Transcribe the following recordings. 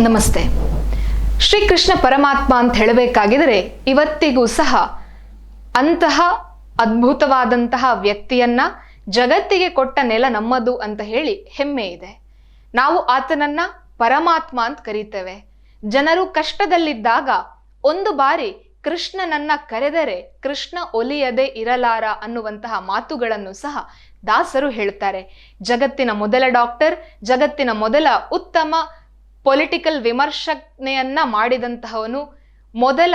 ನಮಸ್ತೆ. ಶ್ರೀಕೃಷ್ಣ ಪರಮಾತ್ಮ ಅಂತ ಹೇಳಬೇಕಾಗಿದ್ರೆ ಇವತ್ತಿಗೂ ಸಹ ಅಂತಹ ಅದ್ಭುತವಾದಂತಹ ವ್ಯಕ್ತಿಯನ್ನ ಜಗತ್ತಿಗೆ ಕೊಟ್ಟ ನೆಲ ನಮ್ಮದು ಅಂತ ಹೇಳಿ ಹೆಮ್ಮೆ ಇದೆ. ನಾವು ಆತನನ್ನ ಪರಮಾತ್ಮ ಅಂತ ಕರೀತೇವೆ. ಜನರು ಕಷ್ಟದಲ್ಲಿದ್ದಾಗ ಒಂದು ಬಾರಿ ಕೃಷ್ಣನನ್ನ ಕರೆದರೆ ಕೃಷ್ಣ ಒಲಿಯದೆ ಇರಲಾರ ಅನ್ನುವಂತಹ ಮಾತುಗಳನ್ನು ಸಹ ದಾಸರು ಹೇಳ್ತಾರೆ. ಜಗತ್ತಿನ ಮೊದಲ ಡಾಕ್ಟರ್, ಜಗತ್ತಿನ ಮೊದಲ ಉತ್ತಮ ಪೊಲಿಟಿಕಲ್ ವಿಮರ್ಶನೆಯನ್ನ ಮಾಡಿದಂತಹವನು ಮೊದಲ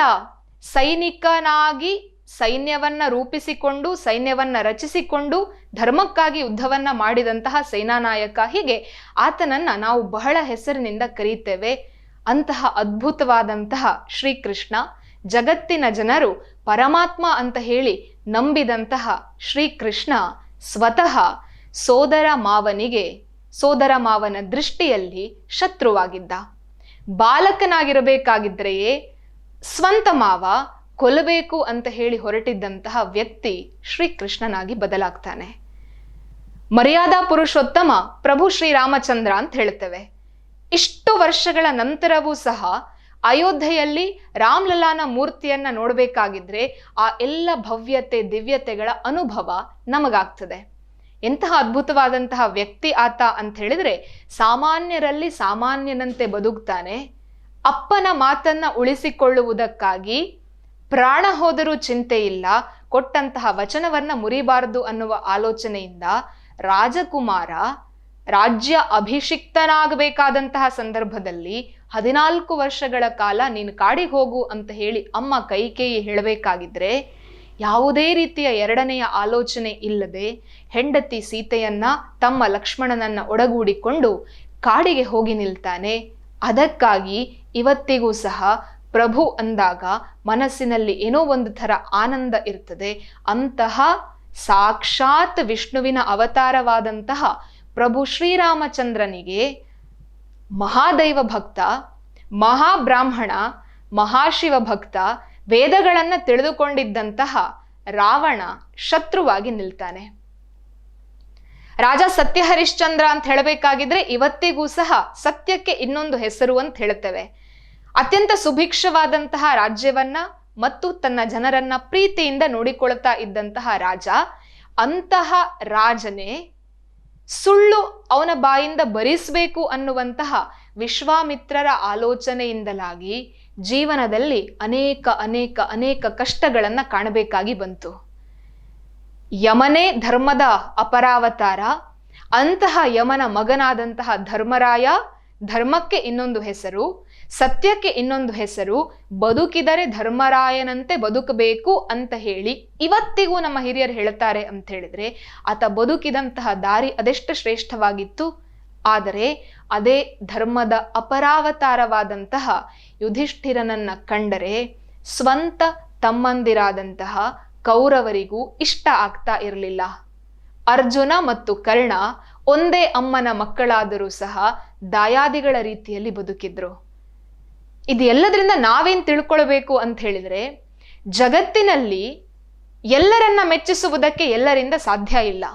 ಸೈನಿಕನಾಗಿ ಸೈನ್ಯವನ್ನ ರೂಪಿಸಿಕೊಂಡು, ಸೈನ್ಯವನ್ನ ರಚಿಸಿಕೊಂಡು, ಧರ್ಮಕ್ಕಾಗಿ ಯುದ್ಧವನ್ನ ಮಾಡಿದಂತಹ ಸೇನಾನಾಯಕ ಹೀಗೆ ಆತನನ್ನ ನಾವು ಬಹಳ ಹೆಸರಿನಿಂದ ಕರೀತೇವೆ. ಅಂತಹ ಅದ್ಭುತವಾದಂತಹ ಶ್ರೀಕೃಷ್ಣ ಜಗತ್ತಿನ ಜನರು ಪರಮಾತ್ಮ ಅಂತ ಹೇಳಿ ನಂಬಿದಂತಹ ಶ್ರೀಕೃಷ್ಣ ಸ್ವತಃ ಸೋದರ ಮಾವನಿಗೆ ಸೋದರ ಮಾವನ ದೃಷ್ಟಿಯಲ್ಲಿ ಶತ್ರುವಾಗಿದ್ದ. ಬಾಲಕನಾಗಿರಬೇಕಾಗಿದ್ದರೆಯೇ ಸ್ವಂತ ಮಾವ ಕೊಲ್ಲಬೇಕು ಅಂತ ಹೇಳಿ ಹೊರಟಿದ್ದಂತಹ ವ್ಯಕ್ತಿ ಶ್ರೀಕೃಷ್ಣನಾಗಿ ಬದಲಾಗ್ತಾನೆ. ಮರ್ಯಾದಾ ಪುರುಷೋತ್ತಮ ಪ್ರಭು ಶ್ರೀರಾಮಚಂದ್ರ ಅಂತ ಹೇಳ್ತೇವೆ ಇಷ್ಟು ವರ್ಷಗಳ ನಂತರವೂ ಸಹ ಅಯೋಧ್ಯೆಯಲ್ಲಿ ರಾಮ್ಲಲಾನ ಮೂರ್ತಿಯನ್ನ ನೋಡಬೇಕಾಗಿದ್ರೆ ಆ ಎಲ್ಲ ಭವ್ಯತೆ ದಿವ್ಯತೆಗಳ ಅನುಭವ ನಮಗಾಗ್ತದೆ. ಎಂತಹ ಅದ್ಭುತವಾದಂತಹ ವ್ಯಕ್ತಿ ಆತ ಅಂತ ಹೇಳಿದ್ರೆ ಸಾಮಾನ್ಯರಲ್ಲಿ ಸಾಮಾನ್ಯನಂತೆ ಬದುಕ್ತಾನೆ. ಅಪ್ಪನ ಮಾತನ್ನ ಉಳಿಸಿಕೊಳ್ಳುವುದಕ್ಕಾಗಿ ಪ್ರಾಣ ಹೋದರೂ ಚಿಂತೆ ಇಲ್ಲ, ಕೊಟ್ಟಂತಹ ವಚನವನ್ನ ಮುರಿಬಾರದು ಅನ್ನುವ ಆಲೋಚನೆಯಿಂದ ರಾಜಕುಮಾರ ರಾಜ್ಯ ಅಭಿಷಿಕ್ತನಾಗಬೇಕಾದಂತಹ ಸಂದರ್ಭದಲ್ಲಿ ಹದಿನಾಲ್ಕು ವರ್ಷಗಳ ಕಾಲ ನೀನು ಕಾಡಿಗೆ ಹೋಗು ಅಂತ ಹೇಳಿ ಅಮ್ಮ ಕೈಕೇಯಿ ಹೇಳಬೇಕಾಗಿದ್ರೆ ಯಾವುದೇ ರೀತಿಯ ಎರಡನೆಯ ಆಲೋಚನೆ ಇಲ್ಲದೆ ಹೆಂಡತಿ ಸೀತೆಯನ್ನ ತಮ್ಮ ಲಕ್ಷ್ಮಣನನ್ನ ಒಡಗೂಡಿಕೊಂಡು ಕಾಡಿಗೆ ಹೋಗಿ ನಿಲ್ತಾನೆ. ಅದಕ್ಕಾಗಿ ಇವತ್ತಿಗೂ ಸಹ ಪ್ರಭು ಅಂದಾಗ ಮನಸ್ಸಿನಲ್ಲಿ ಏನೋ ಒಂದು ಥರ ಆನಂದ ಇರ್ತದೆ. ಅಂತಹ ಸಾಕ್ಷಾತ್ ವಿಷ್ಣುವಿನ ಅವತಾರವಾದಂತಹ ಪ್ರಭು ಶ್ರೀರಾಮಚಂದ್ರನಿಗೆ ಮಹಾದೈವ ಭಕ್ತ ಮಹಾಬ್ರಾಹ್ಮಣ ಮಹಾಶಿವ ಭಕ್ತ ವೇದಗಳನ್ನ ತಿಳಿದುಕೊಂಡಿದ್ದಂತಹ ರಾವಣ ಶತ್ರುವಾಗಿ ನಿಲ್ತಾನೆ. ರಾಜ ಸತ್ಯ ಹರಿಶ್ಚಂದ್ರ ಅಂತ ಹೇಳಬೇಕಾಗಿದ್ರೆ ಇವತ್ತಿಗೂ ಸಹ ಸತ್ಯಕ್ಕೆ ಇನ್ನೊಂದು ಹೆಸರು ಅಂತ ಹೇಳ್ತೇವೆ ಅತ್ಯಂತ ಸುಭಿಕ್ಷವಾದಂತಹ ರಾಜ್ಯವನ್ನ ಮತ್ತು ತನ್ನ ಜನರನ್ನ ಪ್ರೀತಿಯಿಂದ ನೋಡಿಕೊಳ್ತಾ ಇದ್ದಂತಹ ರಾಜ, ಅಂತಹ ರಾಜನೇ ಸುಳ್ಳು ಅವನ ಬಾಯಿಂದ ಭರಿಸಬೇಕು ಅನ್ನುವಂತಹ ವಿಶ್ವಾಮಿತ್ರರ ಆಲೋಚನೆಯಿಂದಲಾಗಿ ಜೀವನದಲ್ಲಿ ಅನೇಕ ಅನೇಕ ಅನೇಕ ಕಷ್ಟಗಳನ್ನ ಕಾಣಬೇಕಾಗಿ ಬಂತು. ಯಮನೇ ಧರ್ಮದ ಅಪರಾವತಾರ. ಅಂತಹ ಯಮನ ಮಗನಾದಂತಹ ಧರ್ಮರಾಯ ಧರ್ಮಕ್ಕೆ ಇನ್ನೊಂದು ಹೆಸರು, ಸತ್ಯಕ್ಕೆ ಇನ್ನೊಂದು ಹೆಸರು, ಬದುಕಿದರೆ ಧರ್ಮರಾಯನಂತೆ ಬದುಕಬೇಕು ಅಂತ ಹೇಳಿ ಇವತ್ತಿಗೂ ನಮ್ಮ ಹಿರಿಯರು ಹೇಳ್ತಾರೆ ಅಂತ ಹೇಳಿದ್ರೆ, ಆತ ಬದುಕಿದಂತಹ ದಾರಿ ಅದೆಷ್ಟು ಶ್ರೇಷ್ಠವಾಗಿತ್ತು? ಆದರೆ ಅದೇ ಧರ್ಮದ ಅಪರಾವತಾರವಾದಂತಹ ಯುಧಿಷ್ಠಿರನನ್ನ ಕಂಡರೆ ಸ್ವಂತ ತಮ್ಮಂದಿರಾದಂತಹ ಕೌರವರಿಗೂ ಇಷ್ಟ ಆಗ್ತಾ ಇರಲಿಲ್ಲ. ಅರ್ಜುನ ಮತ್ತು ಕರ್ಣ ಒಂದೇ ಅಮ್ಮನ ಮಕ್ಕಳಾದರೂ ಸಹ ದಾಯಾದಿಗಳ ರೀತಿಯಲ್ಲಿ ಬದುಕಿದ್ರು. ಇದೆಲ್ಲದರಿಂದ ನಾವೇನ್ ತಿಳ್ಕೊಳ್ಬೇಕು ಅಂತ ಹೇಳಿದ್ರೆ ಜಗತ್ತಿನಲ್ಲಿ ಎಲ್ಲರನ್ನ ಮೆಚ್ಚಿಸುವುದಕ್ಕೆ ಎಲ್ಲರಿಂದ ಸಾಧ್ಯ ಇಲ್ಲ.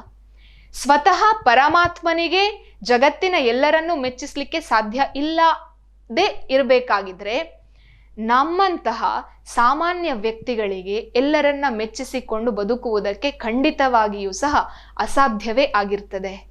ಸ್ವತಃ ಪರಮಾತ್ಮನಿಗೆ ಜಗತ್ತಿನ ಎಲ್ಲರನ್ನೂ ಮೆಚ್ಚಿಸ್ಲಿಕ್ಕೆ ಸಾಧ್ಯ ಇಲ್ಲದೆ ಇರಬೇಕಾಗಿದ್ರೆ ನಮ್ಮಂತಹ ಸಾಮಾನ್ಯ ವ್ಯಕ್ತಿಗಳಿಗೆ ಎಲ್ಲರನ್ನ ಮೆಚ್ಚಿಸಿಕೊಂಡು ಬದುಕುವುದಕ್ಕೆ ಖಂಡಿತವಾಗಿಯೂ ಸಹ ಅಸಾಧ್ಯವೇ ಆಗಿರ್ತದೆ.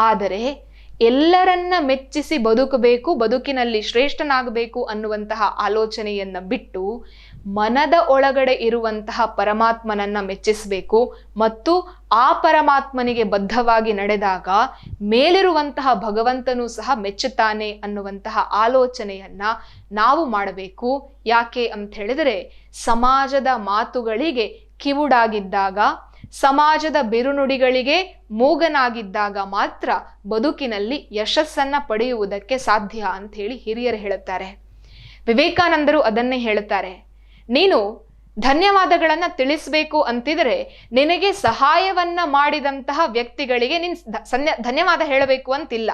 ಆದರೆ ಎಲ್ಲರನ್ನ ಮೆಚ್ಚಿಸಿ ಬದುಕಬೇಕು, ಬದುಕಿನಲ್ಲಿ ಶ್ರೇಷ್ಠನಾಗಬೇಕು ಅನ್ನುವಂತಹ ಆಲೋಚನೆಯನ್ನ ಬಿಟ್ಟು ಮನದ ಒಳಗಡೆ ಇರುವಂತಹ ಪರಮಾತ್ಮನನ್ನ ಮೆಚ್ಚಿಸಬೇಕು ಮತ್ತು ಆ ಪರಮಾತ್ಮನಿಗೆ ಬದ್ಧವಾಗಿ ನಡೆದಾಗ ಮೇಲಿರುವಂತಹ ಭಗವಂತನೂ ಸಹ ಮೆಚ್ಚುತ್ತಾನೆ ಅನ್ನುವಂತಹ ಆಲೋಚನೆಯನ್ನ ನಾವು ಮಾಡಬೇಕು. ಯಾಕೆ ಅಂತ ಹೇಳಿದರೆ ಸಮಾಜದ ಮಾತುಗಳಿಗೆ ಕಿವುಡಾಗಿದ್ದಾಗ, ಸಮಾಜದ ಬಿರುನುಡಿಗಳಿಗೆ ಮೂಗನಾಗಿದ್ದಾಗ ಮಾತ್ರ ಬದುಕಿನಲ್ಲಿ ಯಶಸ್ಸನ್ನ ಪಡೆಯುವುದಕ್ಕೆ ಸಾಧ್ಯ ಅಂತ ಹೇಳಿ ಹಿರಿಯರು ಹೇಳುತ್ತಾರೆ. ವಿವೇಕಾನಂದರು ಅದನ್ನೇ ಹೇಳುತ್ತಾರೆ. ನೀನು ಧನ್ಯವಾದಗಳನ್ನು ತಿಳಿಸಬೇಕು ಅಂತಿದ್ರೆ ನಿನಗೆ ಸಹಾಯವನ್ನ ಮಾಡಿದಂತಹ ವ್ಯಕ್ತಿಗಳಿಗೆ ನೀನು ಧನ್ಯವಾದ ಹೇಳಬೇಕು ಅಂತಿಲ್ಲ.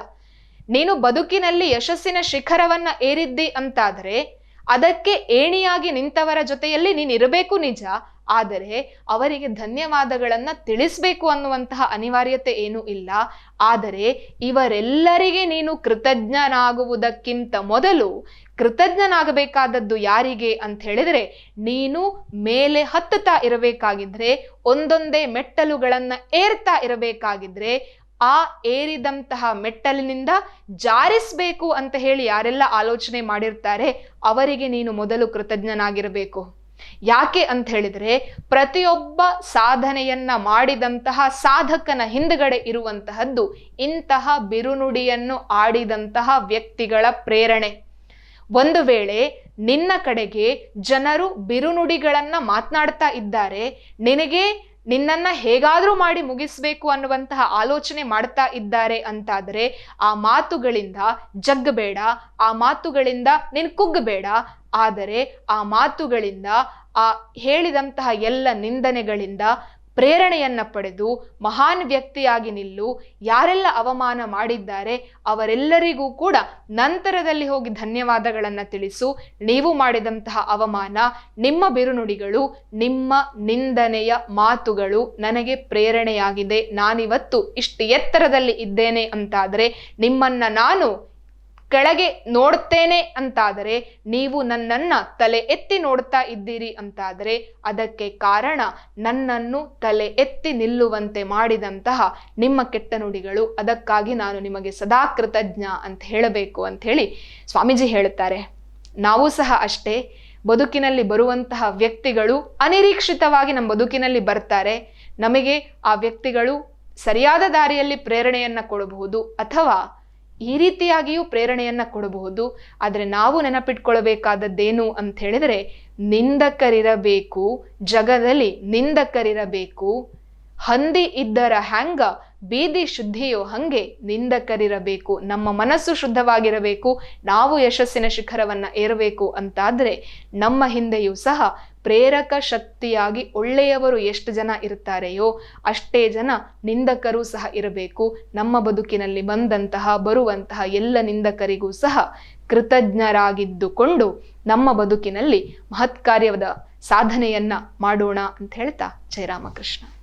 ನೀನು ಬದುಕಿನಲ್ಲಿ ಯಶಸ್ಸಿನ ಶಿಖರವನ್ನ ಏರಿದ್ದಿ ಅಂತಾದರೆ ಅದಕ್ಕೆ ಏಣಿಯಾಗಿ ನಿಂತವರ ಜೊತೆಯಲ್ಲಿ ನೀನು ಇರಬೇಕು ನಿಜ. ಆದರೆ ಅವರಿಗೆ ಧನ್ಯವಾದಗಳನ್ನ ತಿಳಿಸ್ಬೇಕು ಅನ್ನುವಂತಹ ಅನಿವಾರ್ಯತೆ ಏನೂ ಇಲ್ಲ. ಆದರೆ ಇವರೆಲ್ಲರಿಗೆ ನೀನು ಕೃತಜ್ಞನಾಗುವುದಕ್ಕಿಂತ ಮೊದಲು ಕೃತಜ್ಞನಾಗಬೇಕಾದದ್ದು ಯಾರಿಗೆ ಅಂತ ಹೇಳಿದ್ರೆ ನೀನು ಮೇಲೆ ಹತ್ತುತ್ತಾ ಇರಬೇಕಾಗಿದ್ರೆ, ಒಂದೊಂದೇ ಮೆಟ್ಟಲುಗಳನ್ನು ಏರ್ತಾ ಇರಬೇಕಾಗಿದ್ರೆ ಆ ಏರಿದಂತಹ ಮೆಟ್ಟಲಿನಿಂದ ಜಾರಿಸಬೇಕು ಅಂತ ಹೇಳಿ ಯಾರೆಲ್ಲ ಆಲೋಚನೆ ಮಾಡಿರ್ತಾರೆ, ಅವರಿಗೆ ನೀನು ಮೊದಲು ಕೃತಜ್ಞನಾಗಿರಬೇಕು. ಯಾಕೆ ಅಂತ ಹೇಳಿದ್ರೆ ಪ್ರತಿಯೊಬ್ಬ ಸಾಧನೆಯನ್ನ ಮಾಡಿದಂತಹ ಸಾಧಕನ ಹಿಂದುಗಡೆ ಇರುವಂತಹದ್ದು ಇಂತಹ ಬಿರುನುಡಿಯನ್ನು ಆಡಿದಂತಹ ವ್ಯಕ್ತಿಗಳ ಪ್ರೇರಣೆ. ಒಂದು ವೇಳೆ ನಿನ್ನ ಕಡೆಗೆ ಜನರು ಬಿರುನುಡಿಗಳನ್ನ ಮಾತನಾಡ್ತಾ ಇದ್ದಾರೆ, ನಿನಗೆ ನಿನ್ನನ್ನ ಹೇಗಾದ್ರೂ ಮಾಡಿ ಮುಗಿಸ್ಬೇಕು ಅನ್ನುವಂತಹ ಆಲೋಚನೆ ಮಾಡ್ತಾ ಇದ್ದಾರೆ ಅಂತಾದರೆ, ಆ ಮಾತುಗಳಿಂದ ಜಗ್ಗಬೇಡ, ಆ ಮಾತುಗಳಿಂದ ನೀನು ಕುಗ್ಗಬೇಡ. ಆದರೆ ಆ ಮಾತುಗಳಿಂದ, ಆ ಹೇಳಿದಂತಹ ಎಲ್ಲ ನಿಂದನೆಗಳಿಂದ ಪ್ರೇರಣೆಯನ್ನ ಪಡೆದು ಮಹಾನ್ ವ್ಯಕ್ತಿಯಾಗಿ ನಿಲ್ಲು, ಯಾರೆಲ್ಲ ಅವಮಾನ ಮಾಡಿದ್ದಾರೆ ಅವರೆಲ್ಲರಿಗೂ ಕೂಡ ನಂತರದಲ್ಲಿ ಹೋಗಿ ಧನ್ಯವಾದಗಳನ್ನು ತಿಳಿಸು. ನೀವು ಮಾಡಿದಂತಹ ಅವಮಾನ, ನಿಮ್ಮ ಬಿರುನುಡಿಗಳು, ನಿಮ್ಮ ನಿಂದನೆಯ ಮಾತುಗಳು ನನಗೆ ಪ್ರೇರಣೆಯಾಗಿದೆ. ನಾನಿವತ್ತು ಇಷ್ಟು ಎತ್ತರದಲ್ಲಿ ಇದ್ದೇನೆ ಅಂತಾದರೆ ನಿಮ್ಮನ್ನ ನಾನು ಕೆಳಗೆ ನೋಡ್ತೇನೆ ಅಂತಾದರೆ ನೀವು ನನ್ನನ್ನು ತಲೆ ಎತ್ತಿ ನೋಡ್ತಾ ಇದ್ದೀರಿ ಅಂತಾದರೆ ಅದಕ್ಕೆ ಕಾರಣ ನನ್ನನ್ನು ತಲೆ ಎತ್ತಿ ನಿಲ್ಲುವಂತೆ ಮಾಡಿದಂತಹ ನಿಮ್ಮ ಕೆಟ್ಟ ನುಡಿಗಳು. ಅದಕ್ಕಾಗಿ ನಾನು ನಿಮಗೆ ಸದಾ ಕೃತಜ್ಞ ಅಂತ ಹೇಳಬೇಕು ಅಂತ ಹೇಳಿ ಸ್ವಾಮೀಜಿ ಹೇಳುತ್ತಾರೆ. ನಾವು ಸಹ ಅಷ್ಟೇ ಬದುಕಿನಲ್ಲಿ ಬರುವಂತಹ ವ್ಯಕ್ತಿಗಳು ಅನಿರೀಕ್ಷಿತವಾಗಿ ನಮ್ಮ ಬದುಕಿನಲ್ಲಿ ಬರ್ತಾರೆ. ನಮಗೆ ಆ ವ್ಯಕ್ತಿಗಳು ಸರಿಯಾದ ದಾರಿಯಲ್ಲಿ ಪ್ರೇರಣೆಯನ್ನು ಕೊಡಬಹುದು ಅಥವಾ ಈ ರೀತಿಯಾಗಿಯೂ ಪ್ರೇರಣೆಯನ್ನು ಕೊಡಬಹುದು. ಆದರೆ ನಾವು ನೆನಪಿಟ್ಕೊಳ್ಬೇಕಾದದ್ದೇನು ಅಂತ ಹೇಳಿದ್ರೆ, ನಿಂದಕರಿರಬೇಕು, ಜಗದಲ್ಲಿ ನಿಂದಕರಿರಬೇಕು. ಹಂದಿ ಇದ್ದರ ಹ್ಯಾಂಗ, ಬೀದಿ ಶುದ್ಧಿಯೋ ಹಂಗೆ ನಿಂದಕರಿರಬೇಕು. ನಮ್ಮ ಮನಸ್ಸು ಶುದ್ಧವಾಗಿರಬೇಕು, ನಾವು ಯಶಸ್ಸಿನ ಶಿಖರವನ್ನ ಏರಬೇಕು ಅಂತಾದರೆ ನಮ್ಮ ಹಿಂದೆಯೂ ಸಹ ಪ್ರೇರಕ ಶಕ್ತಿಯಾಗಿ ಒಳ್ಳೆಯವರು ಎಷ್ಟು ಜನ ಇರ್ತಾರೆಯೋ ಅಷ್ಟೇ ಜನ ನಿಂದಕರು ಸಹ ಇರಬೇಕು. ನಮ್ಮ ಬದುಕಿನಲ್ಲಿ ಬಂದಂತಹ, ಬರುವಂತಹ ಎಲ್ಲ ನಿಂದಕರಿಗೂ ಸಹ ಕೃತಜ್ಞರಾಗಿದ್ದುಕೊಂಡು ನಮ್ಮ ಬದುಕಿನಲ್ಲಿ ಮಹತ್ಕಾರ್ಯದ ಸಾಧನೆಯನ್ನ ಮಾಡೋಣ ಅಂತ ಹೇಳ್ತಾ ಜಯರಾಮಕೃಷ್ಣ.